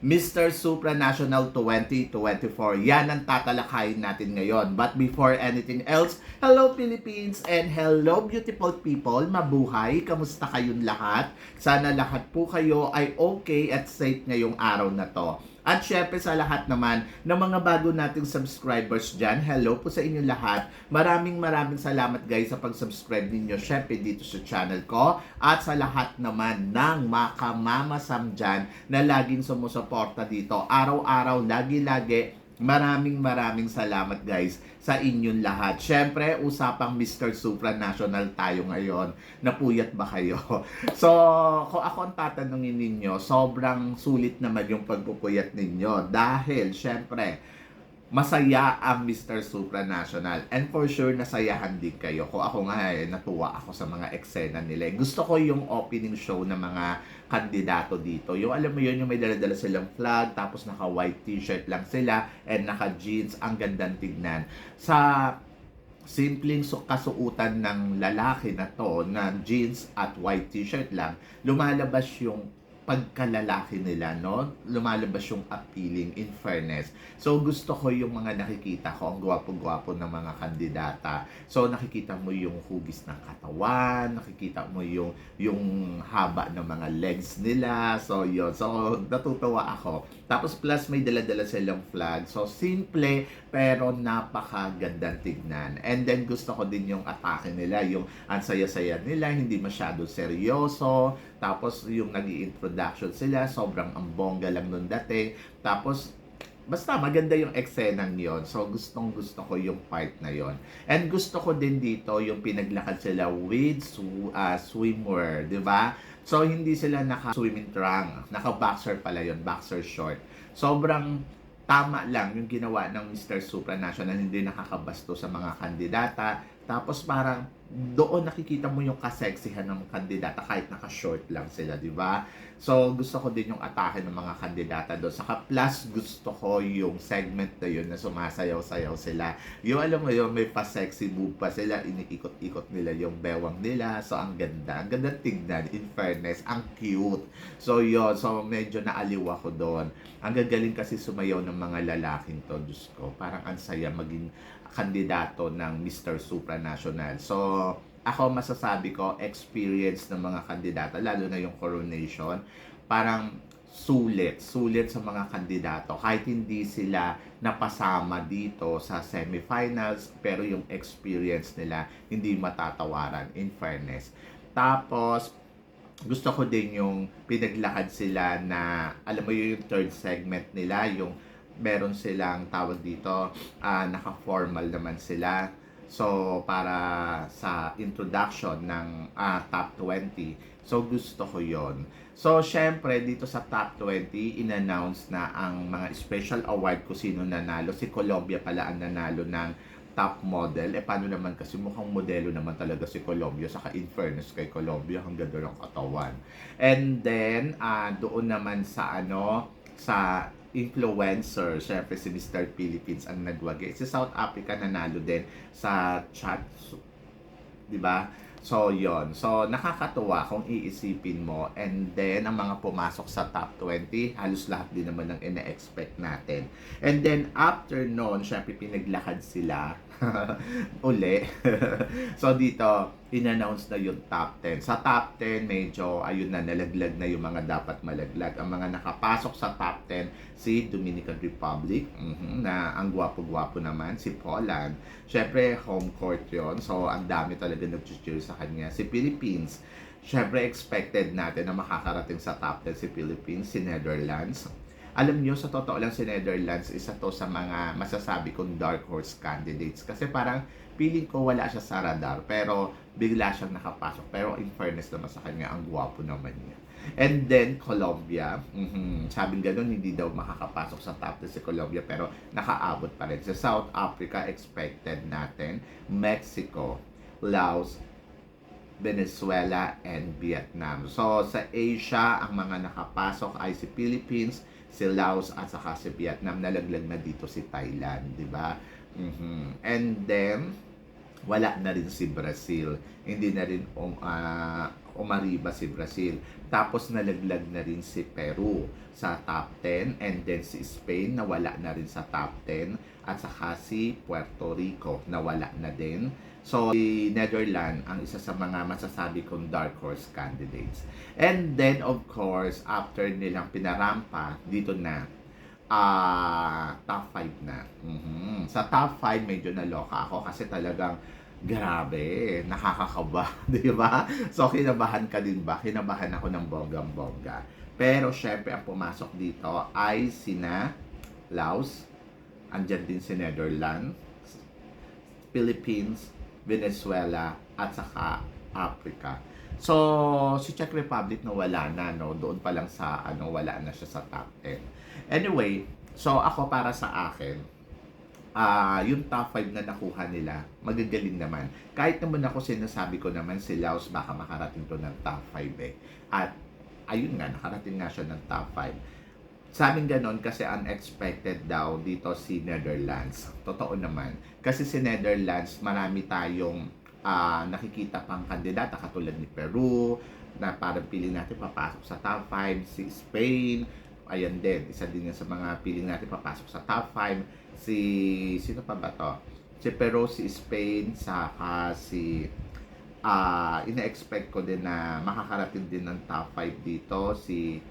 Mr. Supranational 2024. Yan ang tatalakayin natin ngayon. But before anything else, hello Philippines and hello beautiful people. Mabuhay! Kamusta kayong lahat? Sana lahat po kayo ay okay at safe ngayong araw na to. At syempre sa lahat naman ng mga bago nating subscribers dyan, hello po sa inyo lahat. Maraming maraming salamat guys sa pag-subscribe ninyo syempre dito sa channel ko. At sa lahat naman ng makamamasam dyan na laging sumusuporta dito. Araw-araw, lagi-lagi, Maraming maraming salamat guys sa inyong lahat. Syempre, usapang Mr. Supranational tayo ngayon. Napuyat ba kayo? So, kung ako ang tatanungin ninyo, sobrang sulit naman yung pagpupuyat ninyo. Dahil, syempre, masaya ang Mr. Supranational. And for sure, nasayahan din kayo. Kung ako nga, eh, natuwa ako sa mga eksena nila. Gusto ko yung opening show ng mga kandidato dito. Yung alam mo yun, yung may dala-dala silang flag, tapos naka-white t-shirt lang sila, and naka-jeans. Ang gandang tignan. Sa simpleng su- kasuutan ng lalaki na to na jeans at white t-shirt lang, lumalabas yung pagkalalaki nila, no? Lumalabas yung appealing in fairness. So, gusto ko yung mga nakikita ko, ang gwapo-gwapo ng mga kandidata. So, nakikita mo yung hugis ng katawan, nakikita mo yung, yung haba ng mga legs nila. So, yun. So, natutuwa ako. Tapos, plus may dala-dala silang flag. So, simple, pero napakagandang tignan. And then, gusto ko din yung atake nila, yung ang saya-saya nila, hindi masyado seryoso. Tapos, yung nag introduction sila, sobrang ambongga lang nun dati. Tapos, basta maganda yung eksenang yon So, gustong gusto ko yung part na yon And gusto ko din dito yung pinaglakad sila with sw- uh, swimwear, di ba? So, hindi sila naka-swimming trunk. Naka-boxer pala yon boxer short. Sobrang tama lang yung ginawa ng Mr. Supranational, hindi nakakabasto sa mga kandidata. Tapos parang doon nakikita mo yung kaseksihan ng kandidata kahit naka-short lang sila, di ba? So, gusto ko din yung atake ng mga kandidata doon. Saka plus, gusto ko yung segment na yun na sumasayaw-sayaw sila. Yung alam mo yun, may pa-sexy move pa sila, iniikot-ikot nila yung bewang nila. So, ang ganda. Ang ganda tignan, in fairness. Ang cute. So, yun. So, medyo naaliw ako doon. Ang gagaling kasi sumayaw ng mga lalaking to, Diyos ko. Parang ang saya maging kandidato ng Mr. Supranational. So, ako masasabi ko, experience ng mga kandidata, lalo na yung coronation, parang sulit, sulit sa mga kandidato. Kahit hindi sila napasama dito sa semifinals, pero yung experience nila hindi matatawaran, in fairness. Tapos, gusto ko din yung pinaglakad sila na, alam mo yun, yung third segment nila, yung meron silang tawag dito, ah, naka-formal naman sila. So, para sa introduction ng ah, top 20. So, gusto ko yon So, syempre, dito sa top 20, in-announce na ang mga special award ko sino nanalo. Si Colombia pala ang nanalo ng top model. Eh, paano naman kasi mukhang modelo naman talaga si Colombia. Saka in fairness kay Colombia, ang ganda ng katawan. And then, ah, doon naman sa ano, sa influencer, syempre si Mr. Philippines ang nagwagi. Si South Africa nanalo din sa chat, 'di ba? So, yon So, nakakatuwa kung iisipin mo. And then, ang mga pumasok sa top 20, halos lahat din naman ng ina-expect natin. And then, after noon, syempre pinaglakad sila uli. so, dito, in-announce na yung top 10. Sa top 10, medyo, ayun na, nalaglag na yung mga dapat malaglag. Ang mga nakapasok sa top 10, si Dominican Republic, mhm, na ang gwapo-gwapo naman, si Poland. Syempre, home court yon So, ang dami talaga nag-cheer sa kanya. Si Philippines, syempre, expected natin na makakarating sa top 10 si Philippines, si Netherlands. Alam nyo, sa totoo lang si Netherlands, isa to sa mga masasabi kong dark horse candidates. Kasi parang feeling ko wala siya sa radar, pero bigla siyang nakapasok. Pero in fairness naman sa kanya, ang gwapo naman niya. And then, Colombia. mhm, sabing ganun, hindi daw makakapasok sa top 10 si Colombia, pero nakaabot pa rin. Sa South Africa, expected natin. Mexico, Laos, Venezuela, and Vietnam. So, sa Asia, ang mga nakapasok ay si Philippines, si Laos at saka si Vietnam. Nalaglag na dito si Thailand, di ba? Mhm. And then, wala na rin si Brazil. Hindi na rin um, ah, umariba si Brazil. Tapos nalaglag na rin si Peru sa top 10 and then si Spain nawala na rin sa top 10 at saka si Puerto Rico nawala na din. So, si Netherlands ang isa sa mga masasabi kong dark horse candidates. And then, of course, after nilang pinarampa, dito na, ah top 5 na. Mhm. Sa top 5, medyo naloka ako kasi talagang grabe, nakakakaba, di ba? So, kinabahan ka din ba? Kinabahan ako ng bonggang-bongga. Pero, syempre, ang pumasok dito ay sina Laos, andyan din si Netherlands, Philippines, Venezuela, at saka Africa. So, si Czech Republic na wala na, no? Doon pa lang sa, ano, wala na siya sa top 10. Anyway, so ako para sa akin, ah yung top 5 na nakuha nila, magagaling naman. Kahit naman ako sinasabi ko naman si Laos baka makarating to ng top 5 eh. At ayun nga, nakarating nga siya ng top 5. Sabing ganon kasi unexpected daw dito si Netherlands. Totoo naman. Kasi si Netherlands, marami tayong ah, nakikita pang kandidata katulad ni Peru, na parang pili natin papasok sa top 5, si Spain, ayan din, isa din yan sa mga piling natin papasok sa top 5, si, sino pa ba to? Si Peru, si Spain, saka si, ah ina-expect ko din na makakarating din ng top 5 dito, si,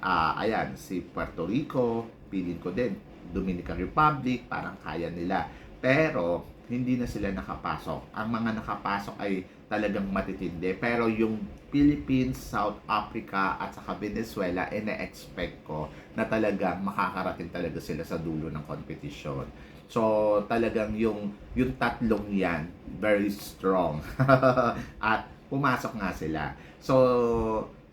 ah ayan, si Puerto Rico, piling ko din, Dominican Republic, parang kaya nila. Pero, hindi na sila nakapasok. Ang mga nakapasok ay talagang matitindi. Pero yung Philippines, South Africa, at saka Venezuela, eh na-expect ko na talagang makakarating talaga sila sa dulo ng competition. So, talagang yung, yung tatlong yan, very strong. at pumasok nga sila. So,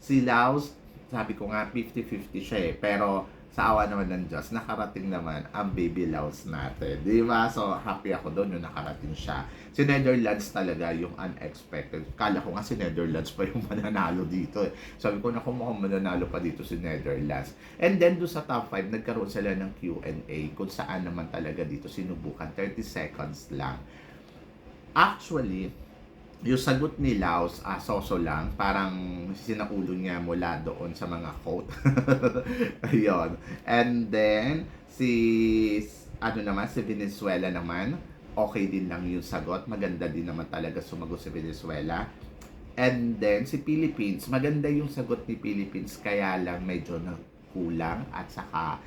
si Laos, sabi ko nga 50-50 siya eh. Pero sa awa naman ng Diyos, nakarating naman ang baby Laos natin. Di ba? So, happy ako doon yung nakarating siya. Si Netherlands talaga yung unexpected. Kala ko nga si Netherlands pa yung mananalo dito. Eh. Sabi ko na kung mukhang mananalo pa dito si Netherlands. And then doon sa top 5, nagkaroon sila ng Q&A kung saan naman talaga dito sinubukan. 30 seconds lang. Actually, yung sagot ni Laos, ah, soso lang, parang sinaulo niya mula doon sa mga quote. Ayun. And then, si, ano naman, si Venezuela naman, okay din lang yung sagot. Maganda din naman talaga sumagot si Venezuela. And then, si Philippines, maganda yung sagot ni Philippines, kaya lang medyo kulang at saka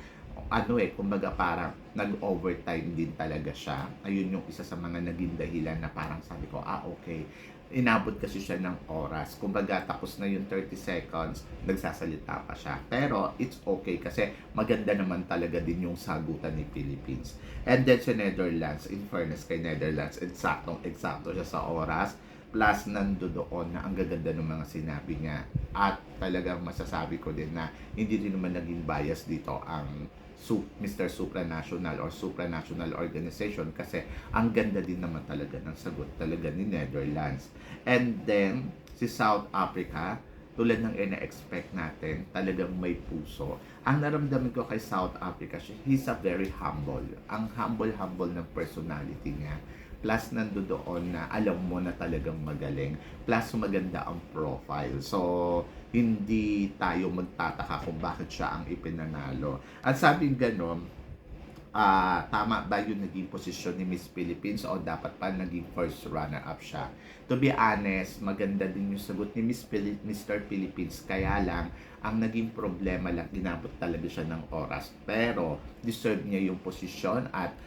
ano eh, kumbaga parang nag-overtime din talaga siya. Ayun yung isa sa mga naging dahilan na parang sabi ko, ah okay, inabot kasi siya ng oras. Kumbaga tapos na yung 30 seconds, nagsasalita pa siya. Pero it's okay kasi maganda naman talaga din yung sagutan ni Philippines. And then sa Netherlands, in fairness kay Netherlands, eksaktong eksakto siya sa oras plus nando doon na ang gaganda ng mga sinabi niya at talagang masasabi ko din na hindi din naman naging bias dito ang Mr. Supranational or Supranational Organization kasi ang ganda din naman talaga ng sagot talaga ni Netherlands. And then, si South Africa, tulad ng ina-expect natin, talagang may puso. Ang naramdaman ko kay South Africa, he's a very humble. Ang humble-humble ng personality niya plus nando doon na alam mo na talagang magaling plus maganda ang profile so hindi tayo magtataka kung bakit siya ang ipinanalo at sabing ganon ah tama ba yung naging posisyon ni Miss Philippines o dapat pa naging first runner-up siya? To be honest, maganda din yung sagot ni Miss Phili- Mr. Philippines. Kaya lang, ang naging problema lang, inabot talaga siya ng oras. Pero, deserve niya yung posisyon at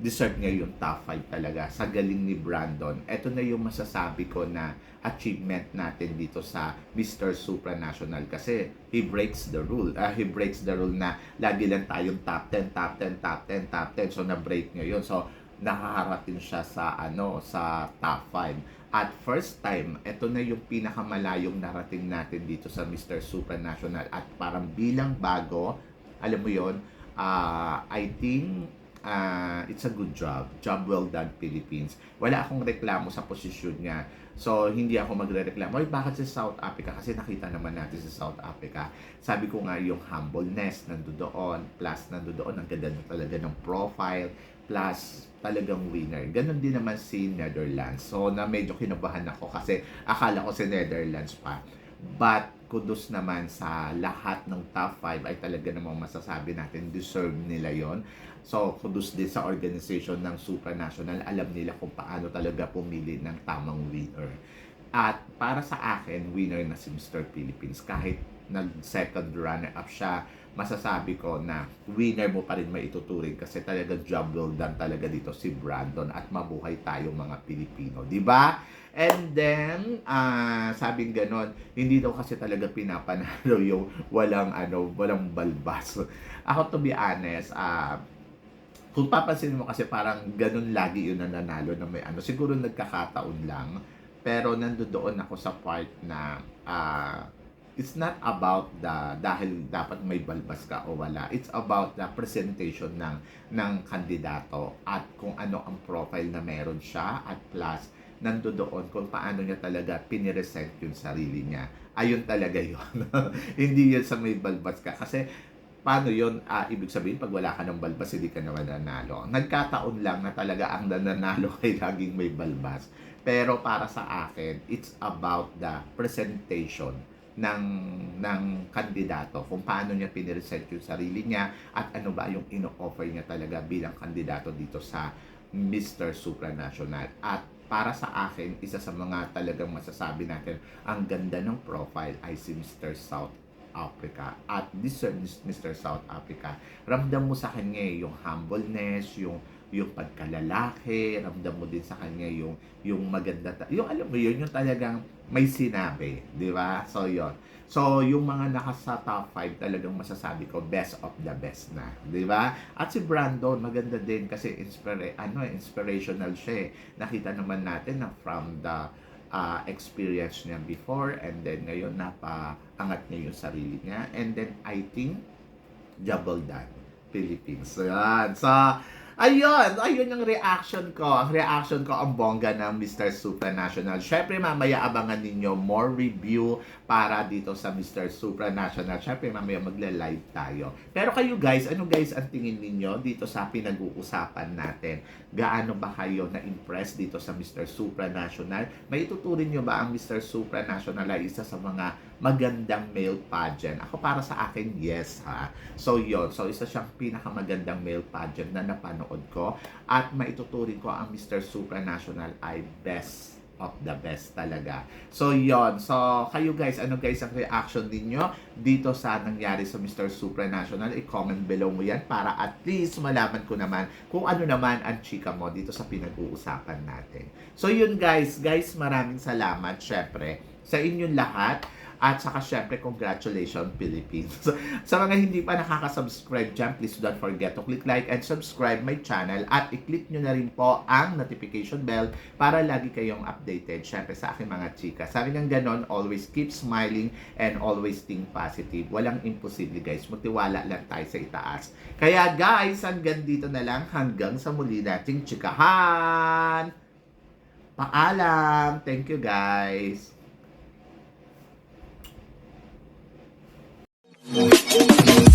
deserve niya yung top 5 talaga sa galing ni Brandon. Ito na yung masasabi ko na achievement natin dito sa Mr. Supranational kasi he breaks the rule. Ah, he breaks the rule na lagi lang tayong top 10, top 10, top 10, top 10. So na-break niya yun. So nakakarating siya sa ano sa top 5. At first time, ito na yung pinakamalayong narating natin dito sa Mr. Supranational at parang bilang bago, alam mo yon, ah I think ah, it's a good job. Job well done, Philippines. Wala akong reklamo sa posisyon niya. So, hindi ako magre-reklamo. Ay, bakit sa South Africa? Kasi nakita naman natin sa South Africa. Sabi ko nga, yung humbleness nando doon, plus nando doon, ang ganda na talaga ng profile, plus talagang winner. Ganon din naman si Netherlands. So, na medyo kinabahan ako kasi akala ko si Netherlands pa. But, kudos naman sa lahat ng top 5 ay talaga namang masasabi natin deserve nila yon So, kudos din sa organization ng supranational. Alam nila kung paano talaga pumili ng tamang winner. At para sa akin, winner na si Mr. Philippines. Kahit nag-second runner-up siya, masasabi ko na winner mo pa rin maituturing kasi talaga job well done talaga dito si Brandon at mabuhay tayong mga Pilipino. di ba? And then, ah sabing ganon, hindi daw kasi talaga pinapanalo yung walang ano, walang balbas. Ako to be honest, ah kung papansin mo kasi parang ganun lagi yun na nanalo na may ano. Siguro nagkakataon lang. Pero nandoon ako sa part na ah, it's not about the dahil dapat may balbas ka o wala. It's about the presentation ng ng kandidato at kung ano ang profile na meron siya at plus nandoon kung paano niya talaga piniresent yung sarili niya. Ayun talaga yun. Hindi yun sa may balbas ka. Kasi paano yun, ah, ibig sabihin, pag wala ka ng balbas, hindi ka naman nanalo. Nagkataon lang na talaga ang nananalo ay laging may balbas. Pero para sa akin, it's about the presentation ng ng kandidato kung paano niya piniresent yung sarili niya at ano ba yung ino-offer niya talaga bilang kandidato dito sa Mr. Supranational at para sa akin, isa sa mga talagang masasabi natin, ang ganda ng profile ay si Mr. South Africa. At this uh, Mr. South Africa, ramdam mo sa kanya eh, yung humbleness, yung yung pagkalalaki, ramdam mo din sa kanya yung yung maganda, yung alam mo yun, yung talagang may sinabi, di ba? So, yon So, yung mga naka sa top 5 talagang masasabi ko best of the best na, di ba? At si Brandon, maganda din kasi inspira ano, eh, inspirational siya eh. Nakita naman natin na from the uh, experience niya before and then ngayon napaangat niya yung sarili niya and then I think double done Philippines. Yan. So, ayun, ayun yung reaction ko. Reaction ko ang bongga ng Mr. Supranational. Syempre, mamaya abangan ninyo more review para dito sa Mr. Supranational. Syempre, mamaya magla-live tayo. Pero kayo guys, ano guys ang tingin ninyo dito sa pinag-uusapan natin? Gaano ba kayo na-impress dito sa Mr. Supranational? May ituturin nyo ba ang Mr. Supranational ay isa sa mga magandang male pageant? Ako para sa akin, yes ha. So yon So isa siyang pinakamagandang male pageant na napanood ko at maituturing ko ang Mr. Supranational ay best of the best talaga. So yon So kayo guys, ano guys ang reaction ninyo dito sa nangyari sa Mr. Supranational? I-comment below mo yan para at least malaman ko naman kung ano naman ang chika mo dito sa pinag-uusapan natin. So yun guys, guys maraming salamat syempre sa inyong lahat. At saka syempre, congratulations Philippines. sa mga hindi pa nakaka-subscribe dyan, please don't forget to click like and subscribe my channel at i-click nyo na rin po ang notification bell para lagi kayong updated syempre sa aking mga chika. Sabi ng ganon, always keep smiling and always think positive. Walang imposible guys. Magtiwala lang tayo sa itaas. Kaya guys, hanggang dito na lang hanggang sa muli nating chikahan. Paalam. Thank you guys. Thank you.